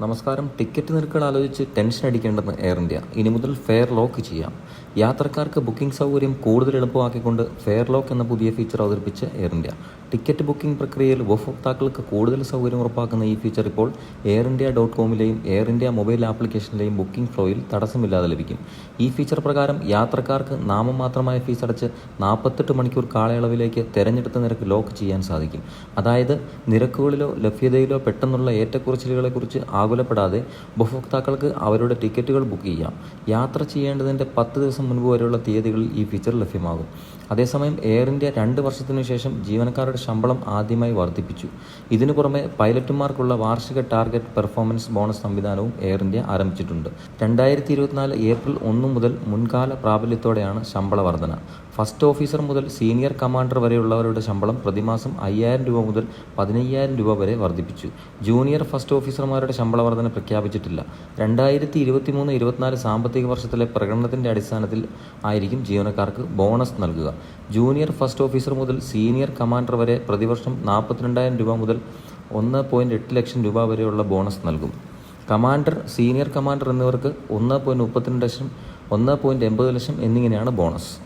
നമസ്കാരം. ടിക്കറ്റ് നിരക്കുകൾ ആലോചിച്ച് ടെൻഷൻ അടിക്കേണ്ടെന്ന് എയർ ഇന്ത്യ. ഇനി മുതൽ ഫെയർ ലോക്ക് ചെയ്യാം. യാത്രക്കാർക്ക് ബുക്കിംഗ് സൗകര്യം കൂടുതൽ എളുപ്പമാക്കിക്കൊണ്ട് ഫെയർ ലോക്ക് എന്ന പുതിയ ഫീച്ചർ അവതരിപ്പിച്ച് എയർ ഇന്ത്യ. ടിക്കറ്റ് ബുക്കിംഗ് പ്രക്രിയയിൽ ഉപഭോക്താക്കൾക്ക് കൂടുതൽ സൗകര്യം ഉറപ്പാക്കുന്ന ഈ ഫീച്ചർ ഇപ്പോൾ എയർ ഇന്ത്യ ഡോട്ട് കോമിലെയും എയർ ഇന്ത്യ മൊബൈൽ ആപ്ലിക്കേഷനിലെയും ബുക്കിംഗ് ഫ്ലോയിൽ തടസ്സമില്ലാതെ ലഭിക്കും. ഈ ഫീച്ചർ പ്രകാരം യാത്രക്കാർക്ക് നാമം മാത്രമായ ഫീസ് അടച്ച് നാൽപ്പത്തെട്ട് മണിക്കൂർ കാലയളവിലേക്ക് തിരഞ്ഞെടുത്ത നിരക്ക് ലോക്ക് ചെയ്യാൻ സാധിക്കും. അതായത് നിരക്കുകളിലോ ലഭ്യതയിലോ പെട്ടെന്നുള്ള ഏറ്റക്കുറച്ചിലുകളെക്കുറിച്ച് ആകുലപ്പെടാതെ ഉപഭോക്താക്കൾക്ക് അവരുടെ ടിക്കറ്റുകൾ ബുക്ക് ചെയ്യാം. യാത്ര ചെയ്യേണ്ടതിന്റെ പത്ത് ദിവസം മുൻപ് വരെയുള്ള തീയതികളിൽ ഈ ഫീച്ചർ ലഭ്യമാകും. അതേസമയം എയർ ഇന്ത്യ രണ്ട് വർഷത്തിനു ശേഷം ജീവനക്കാരുടെ ശമ്പളം ആദ്യമായി വർദ്ധിപ്പിച്ചു. ഇതിനു പുറമെ പൈലറ്റുമാർക്കുള്ള വാർഷിക ടാർഗറ്റ് പെർഫോമൻസ് ബോണസ് സംവിധാനവും എയർ ഇന്ത്യ ആരംഭിച്ചിട്ടുണ്ട്. രണ്ടായിരത്തി ഇരുപത്തിനാല് ഏപ്രിൽ ഒന്ന് മുതൽ മുൻകാല പ്രാബല്യത്തോടെയാണ് ശമ്പള വർധന. ഫസ്റ്റ് ഓഫീസർ മുതൽ സീനിയർ കമാൻഡർ വരെയുള്ളവരുടെ ശമ്പളം പ്രതിമാസം അയ്യായിരം രൂപ മുതൽ പതിനയ്യായിരം രൂപ വരെ വർദ്ധിപ്പിച്ചു. ജൂനിയർ ഫസ്റ്റ് ഓഫീസർമാരുടെ ശമ്പള വർധന പ്രഖ്യാപിച്ചിട്ടില്ല. രണ്ടായിരത്തി ഇരുപത്തി മൂന്ന് ഇരുപത്തിനാല് സാമ്പത്തിക വർഷത്തിലെ പ്രകടനത്തിന്റെ അടിസ്ഥാനത്തിൽ ആയിരിക്കും ജീവനക്കാർക്ക് ബോണസ് നൽകുക. ജൂനിയർ ഫസ്റ്റ് ഓഫീസർ മുതൽ സീനിയർ കമാൻഡർ വരെ പ്രതിവർഷം നാൽപ്പത്തിരണ്ടായിരം രൂപ മുതൽ ഒന്ന് പോയിന്റ് എട്ട് ലക്ഷം രൂപ വരെയുള്ള ബോണസ് നൽകും. കമാൻഡർ സീനിയർ കമാൻഡർ എന്നിവർക്ക് ഒന്ന് പോയിന്റ് മുപ്പത്തിരണ്ട് ലക്ഷം ഒന്ന് പോയിന്റ് എൺപത് ലക്ഷം എന്നിങ്ങനെയാണ് ബോണസ്.